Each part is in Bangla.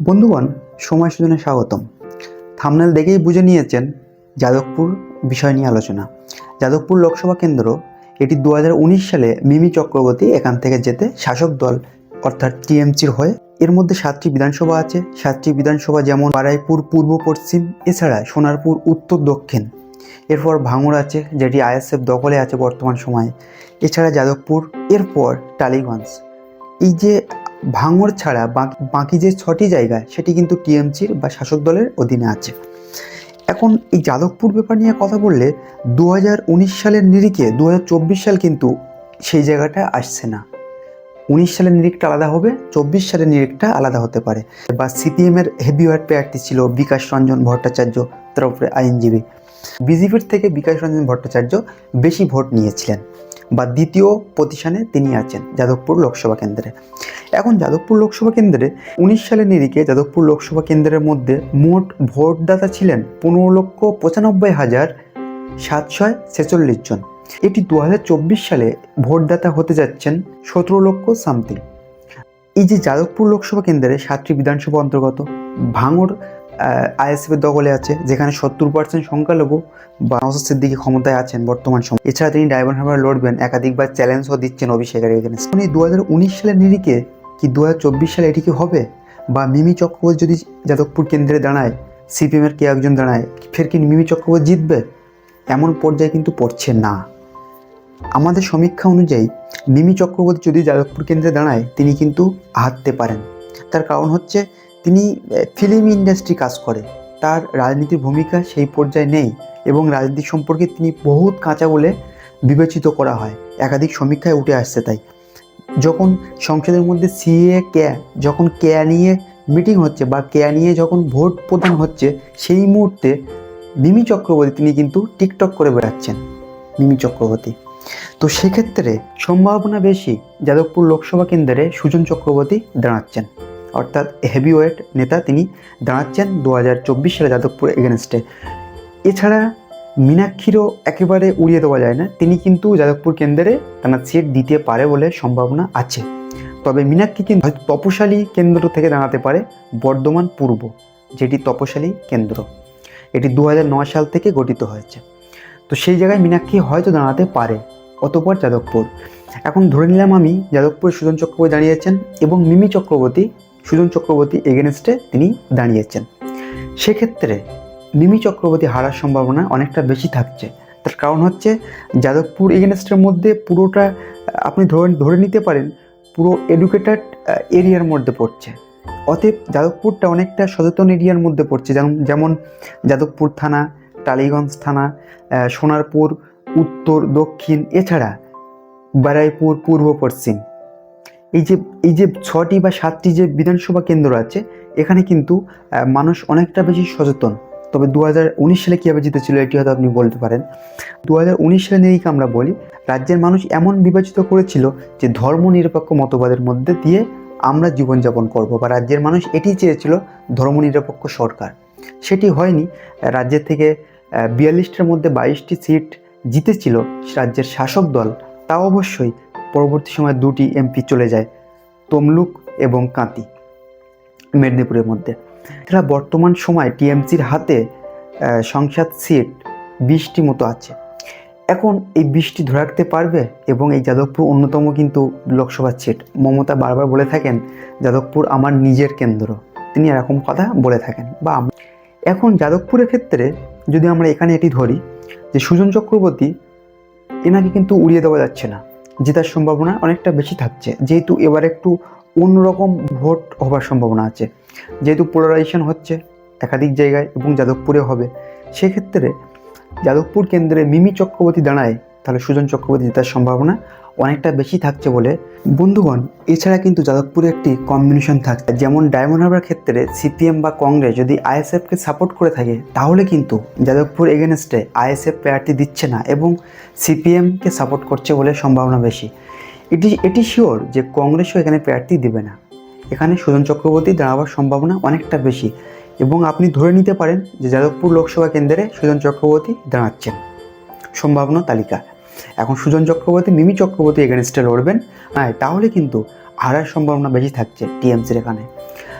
বন্ধুগণ সময় সুজনে স্বাগতম। থামনেল দেখেই বুঝে নিয়েছেন যাদবপুর বিষয় নিয়ে আলোচনা। যাদবপুর লোকসভা কেন্দ্র, এটি দু হাজার উনিশ সালে মিমি চক্রবর্তী এখান থেকে যেতে শাসক দল, অর্থাৎ টিএমসির হয়ে, এর মধ্যে সাতটি বিধানসভা আছে। সাতটি বিধানসভা যেমন বারাইপুর, পূর্ব পশ্চিম, এছাড়া সোনারপুর, উত্তর দক্ষিণ। এরপর ভাঙড় আছে, যেটি আইএসএফ দখলে আছে বর্তমান সময়ে। এছাড়া যাদবপুর, এরপর টালিগঞ্জ। এই যে ভাঙড় ছাড়া বাকি যে ছটি জায়গা, সেটি কিন্তু টিএমসির বা শাসক দলের অধীনে আছে। এখন এই যাদবপুর ব্যাপার নিয়ে কথা বললে দু হাজার উনিশ সালের নিরিখে দু হাজার চব্বিশ সাল কিন্তু সেই জায়গাটা আসছে না। উনিশ সালের নিরিখটা আলাদা হবে, চব্বিশ সালের নিরিখটা আলাদা হতে পারে। বা সিপিএমের হেভিওয়েট প্রার্থী ছিল বিকাশ রঞ্জন ভট্টাচার্য তরফে আইনজীবী। বিজেপির থেকে বিকাশ রঞ্জন ভট্টাচার্য বেশি ভোট নিয়েছিলেন। বা দ্বিতীয় পজিশনে তিনি আছেন, যাদবপুর লোকসভা কেন্দ্রে। এখন যাদবপুর লোকসভা কেন্দ্রে উনিশ সালের নিরিখে যাদবপুর লোকসভা কেন্দ্রের মধ্যে মোট ভোটদাতা ছিলেন পনেরো লক্ষ পঁচানব্বই হাজার সাতশো ছেচল্লিশ জন। এটি দু হাজার চব্বিশ সালে ভোটদাতা হতে যাচ্ছেন সতেরো লক্ষ সামথিং। এই যে যাদবপুর লোকসভা কেন্দ্রে সাতটি বিধানসভা অন্তর্গত, ভাঙড় আইএসএফের দখলে আছে, যেখানে সত্তর পার্সেন্ট সংখ্যালঘু বা সিদ্দিকি ক্ষমতায় আছেন বর্তমান সময়। এছাড়া তিনি ডায়মন্ড হারবার লড়বেন, একাধিকবার চ্যালেঞ্জও দিচ্ছেন অভিষেকের এগেনস্ট। উনি দু হাজার উনিশ সালের নিরিখে কি দু হাজার চব্বিশ সালে এটি কি হবে? বা মিমি চক্রবর্তী যদি যাদবপুর কেন্দ্রে দাঁড়ায় সিপিএমের কে একজন দাঁড়ায়, ফের কি মিমি চক্রবর্তী জিতবে? এমন পর্যায়ে কিন্তু পড়ছে না। আমাদের সমীক্ষা অনুযায়ী, মিমি চক্রবর্তী যদি যাদবপুর কেন্দ্রে দাঁড়ায়, তিনি কিন্তু হারতে পারেন। তার কারণ হচ্ছে, তিনি ফিল্ম ইন্ডাস্ট্রি কাজ করে। তার রাজনীতির ভূমিকা সেই পর্যায়ে নেই এবং রাজনীতি সম্পর্কে তিনি বহুত কাঁচা বলে বিবেচিত করা হয়। একাধিক সমীক্ষায় উঠে আসছে তাই। যখন সংসদের মধ্যে সিএ কে, যখন কেয়া নিয়ে মিটিং হচ্ছে বা কেয়া নিয়ে যখন ভোট প্রদান হচ্ছে, সেই মুহূর্তে মিমি চক্রবর্তী তিনি কিন্তু টিকটক করে বেড়াচ্ছেন, মিমি চক্রবর্তী। তো সেক্ষেত্রে সম্ভাবনা বেশি যাদবপুর লোকসভা কেন্দ্রে সুজন চক্রবর্তী দাঁড়াচ্ছেন। অর্থাৎ হেভিওয়েট নেতা তিনি দাঁড়াচ্ছেন দু হাজার চব্বিশ সালে যাদবপুর এগেনস্টে এছাড়া মীনাক্ষীরও একেবারে উড়িয়ে দেওয়া যায় না। তিনি কিন্তু যাদবপুর কেন্দ্রে তার সিট দিতে পারে বলে সম্ভাবনা আছে। তবে মীনাক্ষী কিন্তু তপশালী কেন্দ্র থেকে দাঁড়াতে পারে, বর্ধমান পূর্ব, যেটি তপশালী কেন্দ্র। এটি দু হাজার নয় সাল থেকে গঠিত হয়েছে। তো সেই জায়গায় মীনাক্ষী হয়তো দাঁড়াতে পারে, অতপর যাদবপুর। এখন ধরে নিলাম আমি যাদবপুর সুজন চক্রবর্তী দাঁড়িয়েছেন এবং মিমি চক্রবর্তী, সুজন চক্রবর্তী এগেনস্টে তিনি দাঁড়িয়েছেন। সেক্ষেত্রে মিমি চক্রবর্তী হারার সম্ভাবনা অনেকটা বেশি থাকছে। তার কারণ হচ্ছে যাদবপুর এগেনস্টের মধ্যে পুরোটা, আপনি ধরে ধরে নিতে পারেন, পুরো এডুকেটেড এরিয়ার মধ্যে পড়ছে। অতএব যাদবপুরটা অনেকটা সচেতন এরিয়ার মধ্যে পড়ছে। যেমন যেমন যাদবপুর থানা, টালিগঞ্জ থানা সোনারপুর, উত্তর, দক্ষিণ, এছাড়া বারাইপুর, পূর্ব, পশ্চিম। এই যে এই যে ছটি বা সাতটি যে বিধানসভা কেন্দ্র আছে, এখানে কিন্তু মানুষ অনেকটা বেশি সচেতন। তবে দু হাজার উনিশ সালে কীভাবে জিতেছিল এটি হয়তো আপনি বলতে পারেন। দু হাজার উনিশ সালে নিরিখে আমরা বলি, রাজ্যের মানুষ এমন বিবেচিত করেছিল যে ধর্মনিরপেক্ষ মতবাদের মধ্যে দিয়ে আমরা জীবনযাপন করব বা রাজ্যের মানুষ এটি চেয়েছিল ধর্মনিরপেক্ষ সরকার। সেটি হয়নি। রাজ্যের থেকে বিয়াল্লিশটার মধ্যে বাইশটি সিট জিতেছিল রাজ্যের শাসক দল। তা অবশ্যই পরবর্তী সময় দুটি এমপি চলে যায়, তমলুক এবং কাঁতি, মেদিনীপুরের মধ্যে। এছাড়া বর্তমান সময় টিএমসির হাতে সংসদ সিট বিশটি মতো আছে। এখন এই বৃষ্টি ধরে রাখতে পারবে এবং এই যাদবপুর অন্যতম কিন্তু লোকসভার সিট মমতা বারবার বলে থাকেন, যাদবপুর আমার নিজের কেন্দ্র। তিনি এরকম কথা বলে থাকেন। বা এখন যাদবপুরের ক্ষেত্রে যদি আমরা এখানে এটি ধরি, যে সুজন চক্রবর্তী, এনাকে কিন্তু উড়িয়ে দেওয়া যাচ্ছে না। জেতার সম্ভাবনা অনেকটা বেশি থাকছে। যেহেতু এবার একটু অন্যরকম ভোট হবার সম্ভাবনা আছে। যেহেতু পোলারাইজেশন হচ্ছে একাধিক জায়গায় এবং যাদবপুরে হবে, সেক্ষেত্রে যাদবপুর কেন্দ্রে মিমি চক্রবর্তী দাঁড়ায়, তাহলে সুজন চক্রবর্তী জেতার সম্ভাবনা অনেকটা বেশি থাকছে বলে বন্ধুগণ, এছাড়া কিন্তু যাদবপুরে একটি কম্বিনেশন থাকছে। যেমন ডায়মন্ড হারবার ক্ষেত্রে সিপিএম বা কংগ্রেস যদি আইএসএফকে সাপোর্ট করে থাকে, তাহলে কিন্তু যাদবপুর এগেনস্টে আইএসএফ প্রার্থী দিচ্ছে না এবং সিপিএমকে সাপোর্ট করছে বলে সম্ভাবনা বেশি। এটি এটি শিওর যে কংগ্রেসও এখানে প্রার্থী দেবে না। এখানে সুজন চক্রবর্তী দাঁড়াবার সম্ভাবনা অনেকটা বেশি এবং আপনি ধরে নিতে পারেন যে যাদবপুর লোকসভা কেন্দ্রে সুজন চক্রবর্তী দাঁড়াচ্ছেন। সম্ভাবনা তালিকা। এখন সুজন চক্রবর্তী, মিমি চক্রবর্তী এগেনস্টে লড়বেন। হ্যাঁ তাহলে কিন্তু হারার সম্ভাবনা বেশি থাকছে টিএমসির এখানে।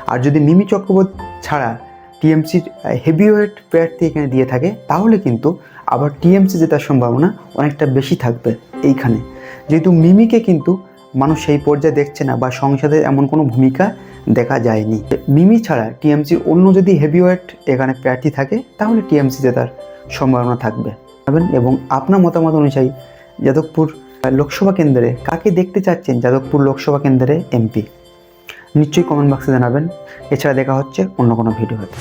আর যদি মিমি চক্রবর্তী ছাড়া টিএমসির হেভিওয়েট প্রার্থী এখানে দিয়ে থাকে, তাহলে কিন্তু আবার টিএমসি জেতার সম্ভাবনা অনেকটা বেশি থাকবে এইখানে। যেহেতু মিমিকে কিন্তু মানুষ সেই পর্যায়ে দেখছে না বা সংসদে এমন কোনো ভূমিকা দেখা যায়নি। মিমি ছাড়া টিএমসির অন্য যদি হেভিওয়েট এখানে প্রার্থী থাকে, তাহলে টিএমসি জেতার সম্ভাবনা থাকবে। এবং আপনার মতামত অনুযায়ী যাদবপুর লোকসভা কেন্দ্রে কাকে দেখতে চাচ্ছেন যাদবপুর লোকসভা কেন্দ্রে এমপি? নিশ্চয়ই কমেন্ট বক্সে জানাবেন। এছাড়া দেখা হচ্ছে অন্য কোনো ভিডিওতে।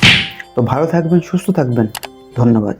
তো ভালো থাকবেন, সুস্থ থাকবেন। ধন্যবাদ।